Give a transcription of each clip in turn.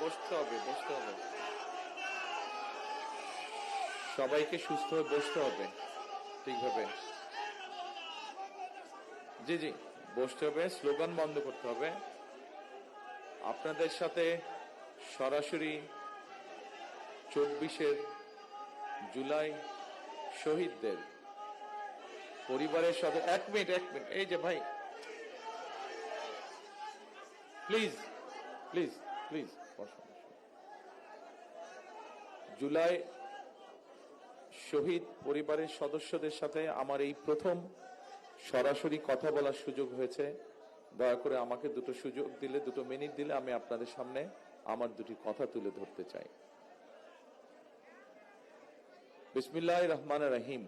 বসতে হবে বসতে হবে। সবাইকে সুস্থ হয়ে বসতে হবে, ঠিকভাবে। জি জি, বসতে হবে, স্লোগান বন্ধ করতে হবে। আপনাদের সাথে সরাসরি চব্বিশের জুলাই শহীদদের পরিবারের সাথে, এক মিনিট এক মিনিট, এই যে ভাই প্লিজ প্লিজ প্লিজ জুলাই শহীদ পরিবারের সদস্যদের সাথে আমার এই প্রথম সরাসরি কথা বলার সুযোগ হয়েছে। দয়া করে আমাকে দুটো সুযোগ দিলে, দুটো মিনিট দিলে আমি আপনাদের সামনে আমার দুটি কথা তুলে ধরতে চাই। বিসমিল্লাহ রহমান রহিম।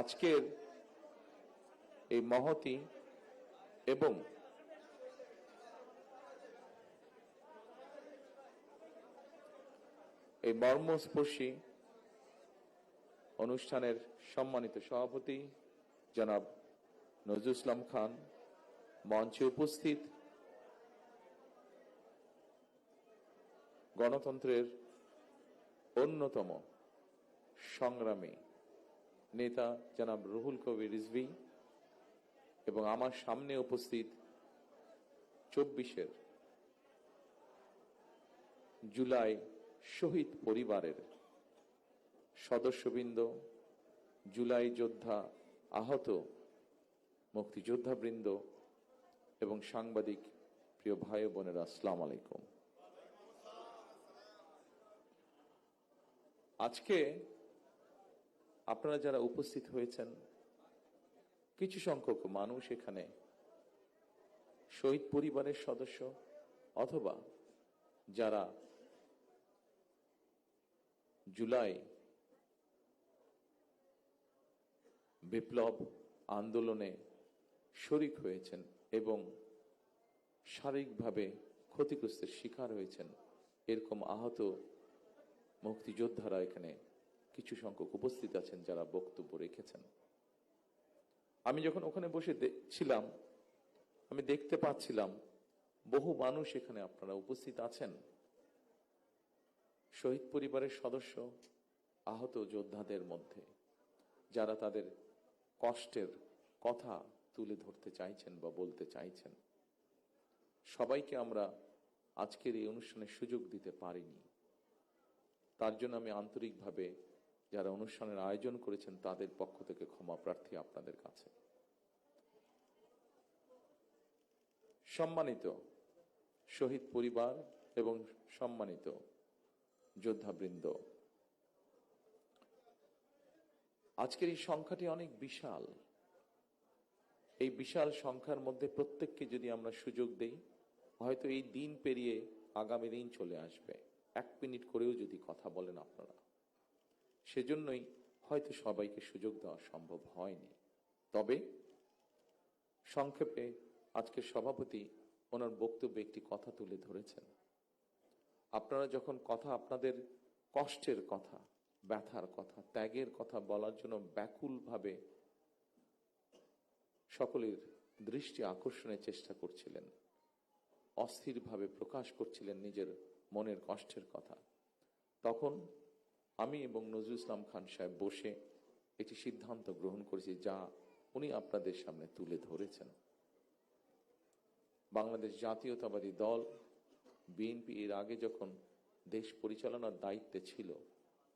আজকের এই মহতি এবং এই মর্মস্পর্শী অনুষ্ঠানের সম্মানিত সভাপতি জনাব নজরুল ইসলাম খান মঞ্চে উপস্থিত গণতন্ত্রের অন্যতম সংগ্রামী নেতা জনাব রুহুল কবির রিজভি এবং আমার সামনে উপস্থিত চব্বিশের জুলাই শহীদ পরিবারের সদস্যবৃন্দ, জুলাই যোদ্ধা আহত মুক্তিযোদ্ধাবৃন্দ এবং সাংবাদিক প্রিয় ভাই বোনেরা, আসসালাম আলাইকুম। আজকে আপনারা যারা উপস্থিত হয়েছেন, কিছু সংখ্যক মানুষ এখানে, শহীদ পরিবারের সদস্য অথবা যারা জুলাই, বিপ্লব আন্দোলনে শরিক হয়েছেন এবং শারীরিকভাবে ক্ষতিগ্রস্তের শিকার হয়েছেন। এরকম আহত মুক্তিযোদ্ধারা এখানে কিছু সংখ্যক উপস্থিত আছেন যারা বক্তব্য রেখেছেন। আমি যখন ওখানে বসে ছিলাম আমি দেখতে পাচ্ছিলাম বহু মানুষ এখানে আপনারা উপস্থিত আছেন। শহীদ পরিবারের সদস্য আহত যোদ্ধাদের মধ্যে, যারা তাদের কষ্টের কথা তুলে ধরতে চাইছেন বা বলতে চাইছেন। সবাইকে আমরা আজকের এই অনুষ্ঠানের সুযোগ দিতে পারিনি। তার জন্য আমি আন্তরিকভাবে যারা অনুষ্ঠানের আয়োজন করেছেন তাদের পক্ষ থেকে ক্ষমা প্রার্থী আপনাদের কাছে। সম্মানিত শহীদ পরিবার এবং সম্মানিত যোদ্ধাবৃন্দ। আজকের এই সংখ্যাটি অনেক বিশাল। এই বিশাল সংখ্যার মধ্যে প্রত্যেককে যদি আমরা সুযোগ দেই, হয়তো এই দিন পেরিয়ে আগামী দিন চলে আসবে। এক মিনিট করেও যদি কথা বলেন আপনারা। সেজন্যই হয়তো সবাইকে সুযোগ দেওয়া সম্ভব হয়নি। তবে সংক্ষেপে আজকের সভাপতি ওনার বক্তব্যে একটি কথা তুলে ধরেছেন। আপনারা যখন কথা আপনাদের কষ্টের কথা, ব্যথার কথা, ত্যাগের কথা বলার জন্য ব্যাকুলভাবে সকলের দৃষ্টি আকর্ষণের চেষ্টা করছিলেন, অস্থিরভাবে প্রকাশ করছিলেন নিজের মনের কষ্টের কথা, তখন আমি এবং নজরুল ইসলাম খান সাহেব বসে একটি সিদ্ধান্ত গ্রহণ করেছি যা উনি আপনাদের সামনে তুলে ধরেছেন। বাংলাদেশ জাতীয়তাবাদী দল বিএনপি এর আগে যখন দেশ পরিচালনার দায়িত্বে ছিল,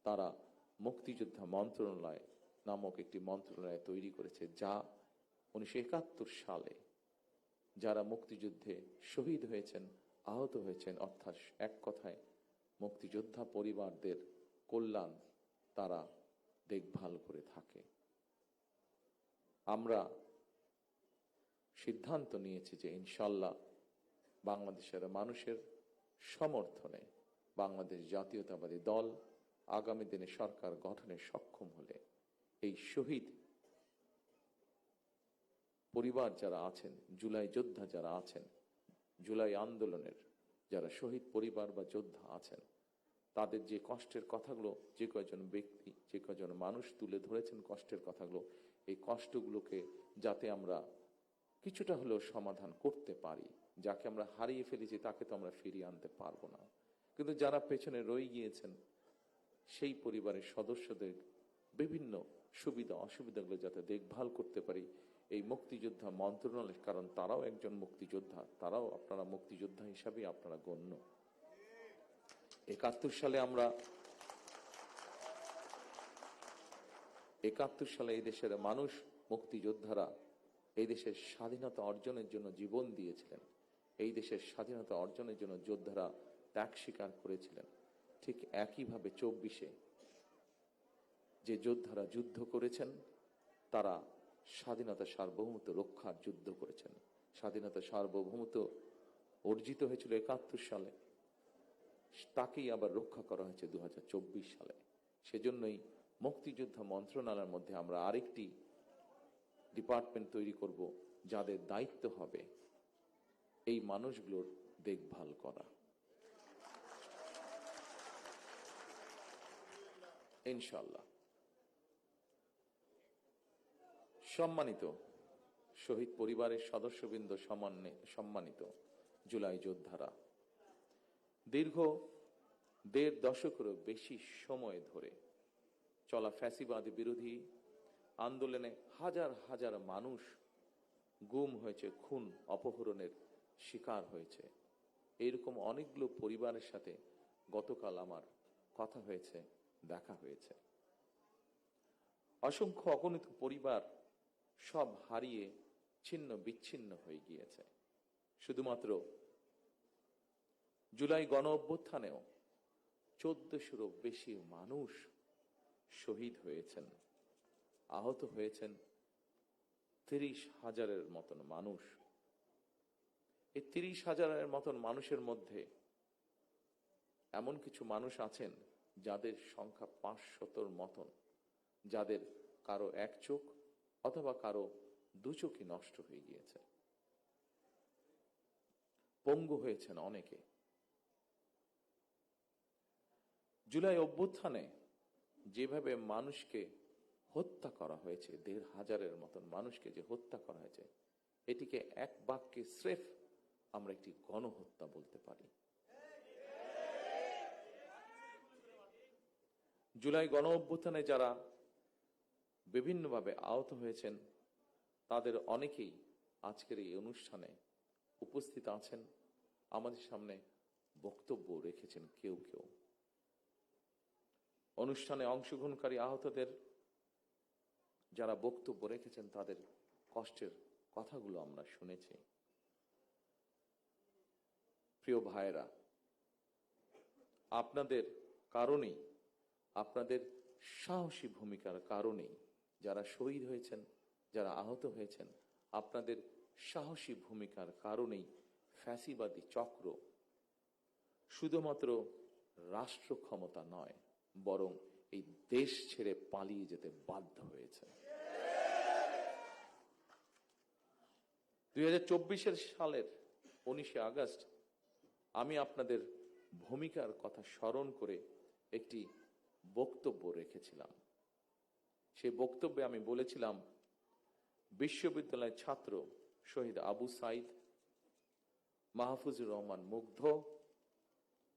তারা মুক্তিযোদ্ধা মন্ত্রণালয় নামক একটি মন্ত্রণালয় তৈরি করেছে, যা উনিশশো একাত্তর সালে যারা মুক্তিযুদ্ধে শহীদ হয়েছেন, আহত হয়েছেন, অর্থাৎ এক কথায় মুক্তিযোদ্ধা পরিবারদের কল্যাণ তারা দেখভাল করে থাকে। আমরা সিদ্ধান্ত নিয়েছি যে ইনশাল্লাহ বাংলাদেশের মানুষের সমর্থনে বাংলাদেশ জাতীয়তাবাদী দল আগামী দিনে সরকার গঠনে সক্ষম হলে এই শহীদ পরিবার যারা আছেন, জুলাই যোদ্ধা যারা আছেন, জুলাই আন্দোলনের যারা শহীদ পরিবার বা যোদ্ধা আছেন, তাদের যে কষ্টের কথাগুলো যে কয়জন ব্যক্তি, যে কয়জন মানুষ তুলে ধরেছেন কষ্টের কথাগুলো, এই কষ্টগুলোকে যাতে আমরা কিছুটা হলেও সমাধান করতে পারি। যাকে আমরা হারিয়ে ফেলেছি, তাকে তো আমরা ফিরিয়ে আনতে পারব না। কিন্তু যারা পেছনে রয়ে গিয়েছেন, সেই পরিবারের সদস্যদের বিভিন্ন সুবিধা, অসুবিধাগুলো যাতে দেখভাল করতে পারি, এই মুক্তিযোদ্ধা মন্ত্রণালয় কারণ তারাও একজন মুক্তিযোদ্ধা, তারাও আপনারা মুক্তিযোদ্ধা হিসাবে আপনারা গণ্য। একাত্তর সালে আমরা, একাত্তর সালে এই দেশের মানুষ, মুক্তিযোদ্ধারা এই দেশের স্বাধীনতা অর্জনের জন্য জীবন দিয়েছিলেন। এই দেশের স্বাধীনতা অর্জনের জন্য যোদ্ধারা ত্যাগ স্বীকার করেছিলেন। ঠিক একইভাবে চব্বিশে যে যোদ্ধারা যুদ্ধ করেছেন, তারা স্বাধীনতা সার্বভৌমত্ব রক্ষার যুদ্ধ করেছেন। স্বাধীনতা সার্বভৌমত্ব অর্জিত হয়েছিল একাত্তর সালে। তাকেই আবার রক্ষা করা হয়েছে দু হাজার চব্বিশ সালে। সেজন্যই মুক্তিযোদ্ধা মন্ত্রণালয়ের মধ্যে আমরা আরেকটি ডিপার্টমেন্ট তৈরি করব, যাদের দায়িত্ব হবে এই মানুষগুলোর দেখভাল করা। ইনশাল্লাহ সম্মানিত শহীদ পরিবারের সদস্যবৃন্দ সম্মানে সম্মানিত জুলাই যোদ্ধারা, দীর্ঘ দেড় দশকেরও বেশি সময় ধরে চলা ফ্যাসিবাদ বিরোধী আন্দোলনে হাজার হাজার মানুষ গুম হয়েছে, খুন, অপহরণের শিকার হয়েছে। এইরকম অনেকগুলো পরিবারের সাথে গতকাল আমার কথা হয়েছে, দেখা হয়েছে। অসংখ্য অগণিত পরিবার সব হারিয়ে ছিন্ন বিচ্ছিন্ন হয়ে গিয়েছে। শুধুমাত্র জুলাই গণ অভ্যুত্থানেও চোদ্দশোরও বেশি মানুষ শহীদ হয়েছেন, আহত হয়েছেন তিরিশ হাজারের মতন মানুষ। এই তিরিশ হাজারের মতন মানুষের মধ্যে এমন কিছু মানুষ আছেন যাদের সংখ্যা পাঁচশতর মতন, যাদের কারও এক চোখ অথবা কারও দু চোখই নষ্ট হয়ে গিয়েছে। পঙ্গু হয়েছেন অনেকে। জুলাই অভ্যুত্থানে যেভাবে মানুষকে হত্যা করা হয়েছে, দেড় হাজারের মতন মানুষকে যে হত্যা করা হয়েছে, এটিকে এক বাক্যে স্রেফ আমরা একটি গণহত্যা বলতে পারি। জুলাই গণ অভ্যুত্থানে যারা বিভিন্নভাবে আহত হয়েছেন, তাদের অনেকেই আজকের এই অনুষ্ঠানে উপস্থিত আছেন। আমাদের সামনে বক্তব্য রেখেছেন কেউ কেউ। অনুষ্ঠানে অংশগ্রহণকারী আহতদের যারা বক্তব্য রেখেছেন, তাদের কষ্টের কথাগুলো আমরা শুনেছি। প্রিয় ভাইয়েরা, আপনাদের কারণেই, আপনাদের সাহসী ভূমিকার কারণেই যারা শহীদ হয়েছেন, যারা আহত হয়েছেন, আপনাদের সাহসী ভূমিকার কারণেই ফ্যাসিবাদী চক্র শুধুমাত্র রাষ্ট্র ক্ষমতা নয়, বরং এই দেশ ছেড়ে পালিয়ে যেতে বাধ্য হয়েছে। দুই সালের উনিশে আগস্ট আমি আপনাদের ভূমিকার কথা স্মরণ করে একটি বক্তব্য রেখেছিলাম। সেই বক্তব্যে আমি বলেছিলাম, বিশ্ববিদ্যালয়ের ছাত্র শহীদ আবু সাইদ, মাহফুজুর রহমান মুগ্ধ,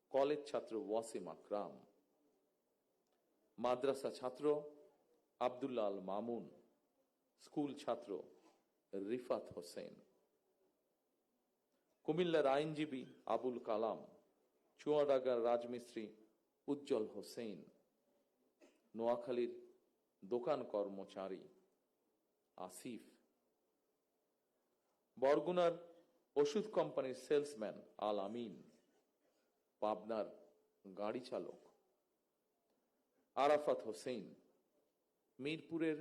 কলেজ ছাত্র ওয়াসিম আকরাম, মাদ্রাসা ছাত্র আবদুল্লাহ আল মামুন, স্কুল ছাত্র রিফাত হোসেন। কুমিল্লার আইনজীবী আবুল কালাম চুয়াডাগার রাজমিস্ত্রি উজ্জ্বল হোসেন, নোয়াখালীর দোকান কর্মচারী আসিফ, বরগুনার ওষুধ কোম্পানির সেলসম্যান আল আমিন, পাবনার গাড়ি চালক আরাফাত হোসেন, মিরপুরের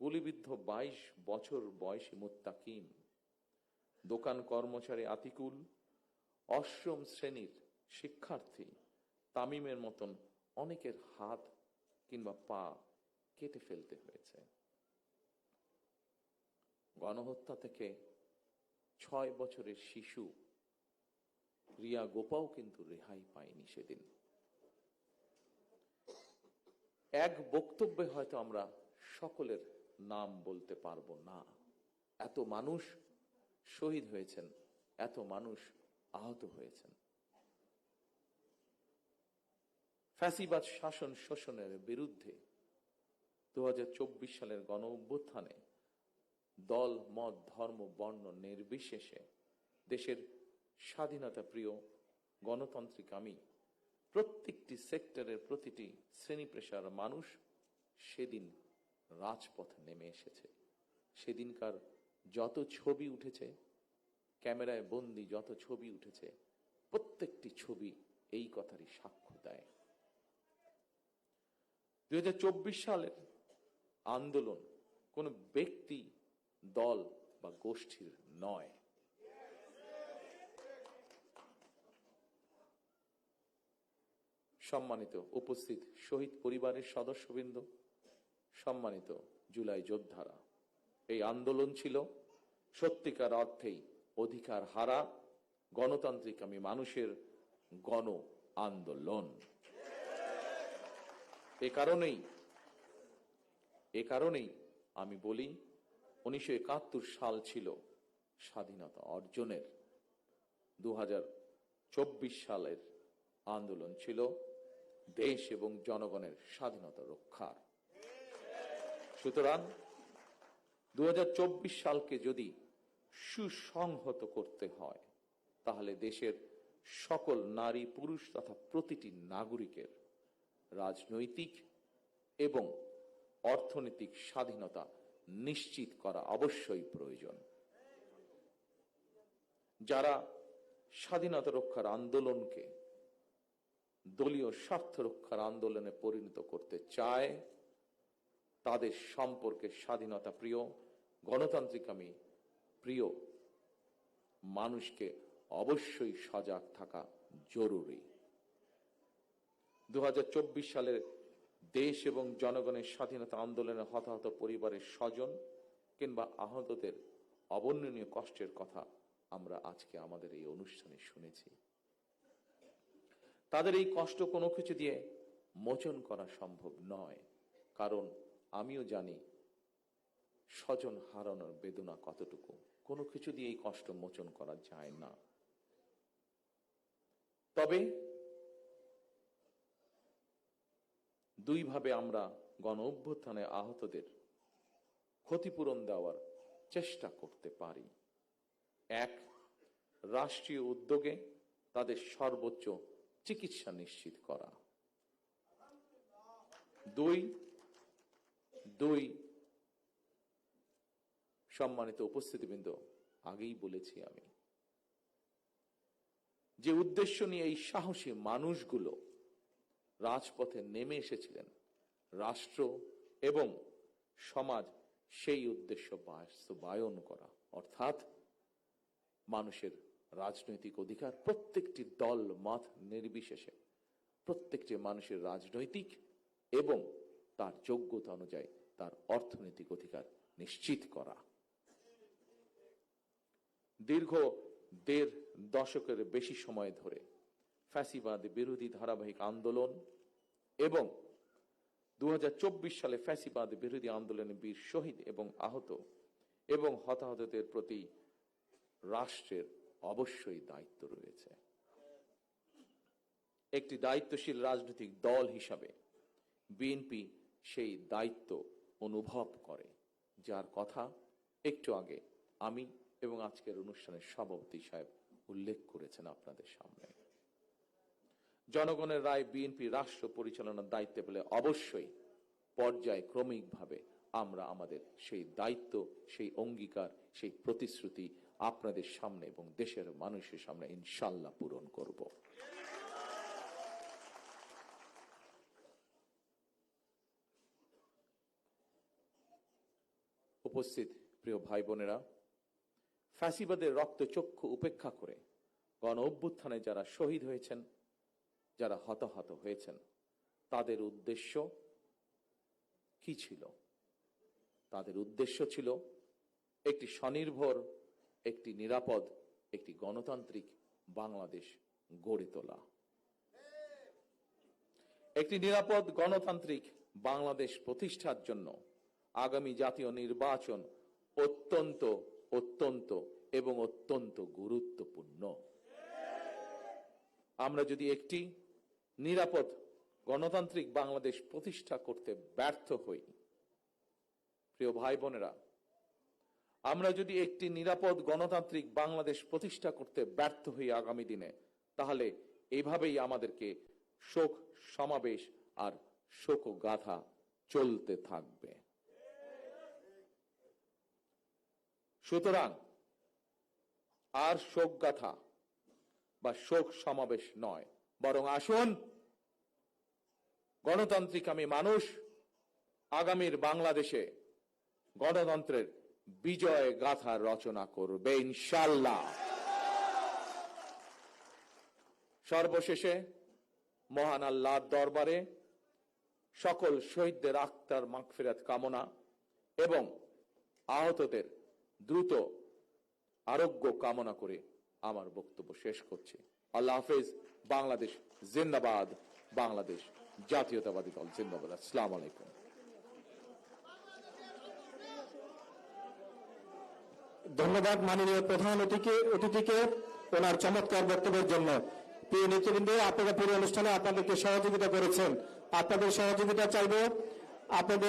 গুলিবিদ্ধ বাইশ বছর বয়সী মোত্তাকিম। দোকান কর্মচারী আতিকুল, অষ্টম শ্রেণির শিক্ষার্থী তামিমের মতন অনেকের হাত কিংবা পা কেটে ফেলতে হয়েছে। গণহত্যা থেকে ছয় বছরের শিশু রিয়া গোপাও কিন্তু রেহাই পায়নি সেদিন। এক বক্তব্যে হয়তো আমরা সকলের নাম বলতে পারব না। এত মানুষ শহীদ হয়েছেন, এত মানুষ আহত হয়েছেন। ফ্যাসিবাদ শাসন শোষণের বিরুদ্ধে দুহাজার চব্বিশ সালের গণ অভ্যুত্থানে দল, মত, ধর্ম, বর্ণ নির্বিশেষে দেশের স্বাধীনতা প্রিয় গণতান্ত্রিক আমি প্রত্যেকটি সেক্টরের প্রতিটি শ্রেণি পেশার মানুষ সেদিন রাজপথে নেমে এসেছে। সেদিনকার যত ছবি উঠেছে, ক্যামেরায় বন্দি যত ছবি উঠেছে, প্রত্যেকটি ছবি এই কথারই সাক্ষ্য দেয়। দুই হাজার চব্বিশ সালের আন্দোলন কোন ব্যক্তি, দল বা গোষ্ঠীর নয়। সম্মানিত উপস্থিত শহীদ পরিবারের সদস্যবৃন্দ, সম্মানিত জুলাই যোদ্ধারা, এই আন্দোলন ছিল সত্যিকার অর্থেই অধিকার হারা, গণতান্ত্রিক আমি মানুষের গণ আন্দোলন। এ কারণেই এ কারণেই আমি বলি, উনিশশো একাত্তর সাল ছিল স্বাধীনতা অর্জনের। দু হাজার চব্বিশ সালের আন্দোলন ছিল দেশ এবং জনগণের স্বাধীনতা রক্ষার। সুতরাং দু হাজার চব্বিশ সালকে যদি সুসংহত করতে হয়, তাহলে দেশের সকল নারী, পুরুষ তথা প্রতিটি নাগরিকের রাজনৈতিক এবং অর্থনৈতিক স্বাধীনতা নিশ্চিত করা অবশ্যই প্রয়োজন। যারা স্বাধীনতা রক্ষার আন্দোলনকে দলীয় স্বার্থ রক্ষার আন্দোলনে পরিণত করতে চায় তাদের সম্পর্কে স্বাধীনতা প্রিয় গণতান্ত্রিক আমি প্রিয়, মানুষকে অবশ্যই সজাগ থাকা জরুরি। দু সালের দেশ এবং জনগণের স্বাধীনতা আন্দোলনে হতাহত পরিবারের স্বজন কিংবা আহতদের অবর্ণনীয় কষ্টের কথা আমরা আজকে আমাদের এই অনুষ্ঠানে শুনেছি। তাদের এই কষ্ট কোনো কিছু দিয়ে মোচন করা সম্ভব নয়, কারণ আমিও জানি স্বজন হারানোর বেদনা কতটুকু। কোনো কিছু দিয়ে এই কষ্ট মোচন করা যায় না। তবে দুইভাবে আমরা গণ অভ্যুত্থানে আহতদের ক্ষতিপূরণ দেওয়ার চেষ্টা করতে পারি। এক, রাষ্ট্রীয় উদ্যোগে তাদের সর্বোচ্চ চিকিৎসা নিশ্চিত করা। দুই দুই সম্মানিত উপস্থিতিবৃন্দ, আগেই বলেছি আমি, যে উদ্দেশ্য নিয়ে এই সাহসী মানুষগুলো রাজপথে নেমে এসেছিলেন, রাষ্ট্র এবং সমাজ, সেই উদ্দেশ্য বাস্তবায়ন করা। অর্থাৎ মানুষের রাজনৈতিক অধিকার প্রত্যেকটি দল, মত নির্বিশেষে প্রত্যেকটি মানুষের রাজনৈতিক এবং তার যোগ্যতা অনুযায়ী তার অর্থনৈতিক অধিকার নিশ্চিত করা। দীর্ঘ দেড় দশকের বেশি সময় ধরে ফ্যাসিবাদ বিরোধী ধারাবাহিক আন্দোলন এবং দু সালে ফ্যাসিবাদ বিরোধী আন্দোলনে বীর শহীদ এবং আহত এবং হতাহতদের প্রতি রাষ্ট্রের অবশ্যই দায়িত্ব রয়েছে। একটি দায়িত্বশীল রাজনৈতিক দল হিসাবে বিএনপি সেই দায়িত্ব অনুভব করে, যার কথা একটু আগে আমি এবং আজকের অনুষ্ঠানের সভাপতি সাহেব উল্লেখ করেছেন আপনাদের সামনে। জনগণের রায় বিএনপি রাষ্ট্র পরিচালনার দায়িত্বে পেলে অবশ্যই পর্যায় ক্রমিকভাবে আমরা আমাদের সেই দায়িত্ব, সেই অঙ্গীকার, সেই প্রতিশ্রুতি আপনাদের সামনে এবং দেশের মানুষের সামনে ইনশাল্লাহ পূরণ করব। উপস্থিত, প্রিয় ভাই বোনেরা ফ্যাসিবাদের রক্তচক্ষু উপেক্ষা করে গণ অভ্যুত্থানে যারা শহীদ হয়েছেন, যারা হতাহত হয়েছেন, তাদের উদ্দেশ্য কি ছিল? তাদের উদ্দেশ্য ছিল একটি স্বনির্ভর, একটি নিরাপদ, একটি গণতান্ত্রিক বাংলাদেশ গড়ে তোলা। একটি নিরাপদ, গণতান্ত্রিক বাংলাদেশ প্রতিষ্ঠার জন্য আগামী জাতীয় নির্বাচন অত্যন্ত অত্যন্ত এবং অত্যন্ত গুরুত্বপূর্ণ। আমরা যদি একটি নিরাপদ গণতান্ত্রিক বাংলাদেশ প্রতিষ্ঠা করতে ব্যর্থ হই, প্রিয় ভাই বোনেরা আমরা যদি একটি নিরাপদ গণতান্ত্রিক বাংলাদেশ প্রতিষ্ঠা করতে ব্যর্থ হই আগামী দিনে, তাহলে এভাবেই আমাদেরকে শোক সমাবেশ আর শোক গাথা চলতে থাকবে। সুতরাং আর শোক গাথা বা শোক সমাবেশ নয়। বরং আসুন, গণতান্ত্রিক আমি মানুষ, আগামীর বাংলাদেশে গণতন্ত্রের বিজয় গাথা রচনা করবে ইনশাল্লাহ সর্বশেষে মহান আল্লাহর দরবারে সকল শহীদদের আক্তার মাগফিরাত কামনা এবং আহতদের দ্রুত আরোগ্য কামনা করে আমার বক্তব্য শেষ করছি। আল্লাহ হাফেজ, বাংলাদেশ জিন্দাবাদ, বাংলাদেশ জাতীয়তাবাদী দল জিন্দাবাদ। আসসালাম আলাইকুম। ধন্যবাদ মাননীয় প্রধান অতিথিকে অতিথিকে ওনার চমৎকার বক্তব্যের জন্য। প্রিয় নেতৃবৃন্দ, আপনারা পুরো অনুষ্ঠানে আপনাদেরকে সহযোগিতা করেছেন। আপনাদের সহযোগিতা চাইব। আপনাদের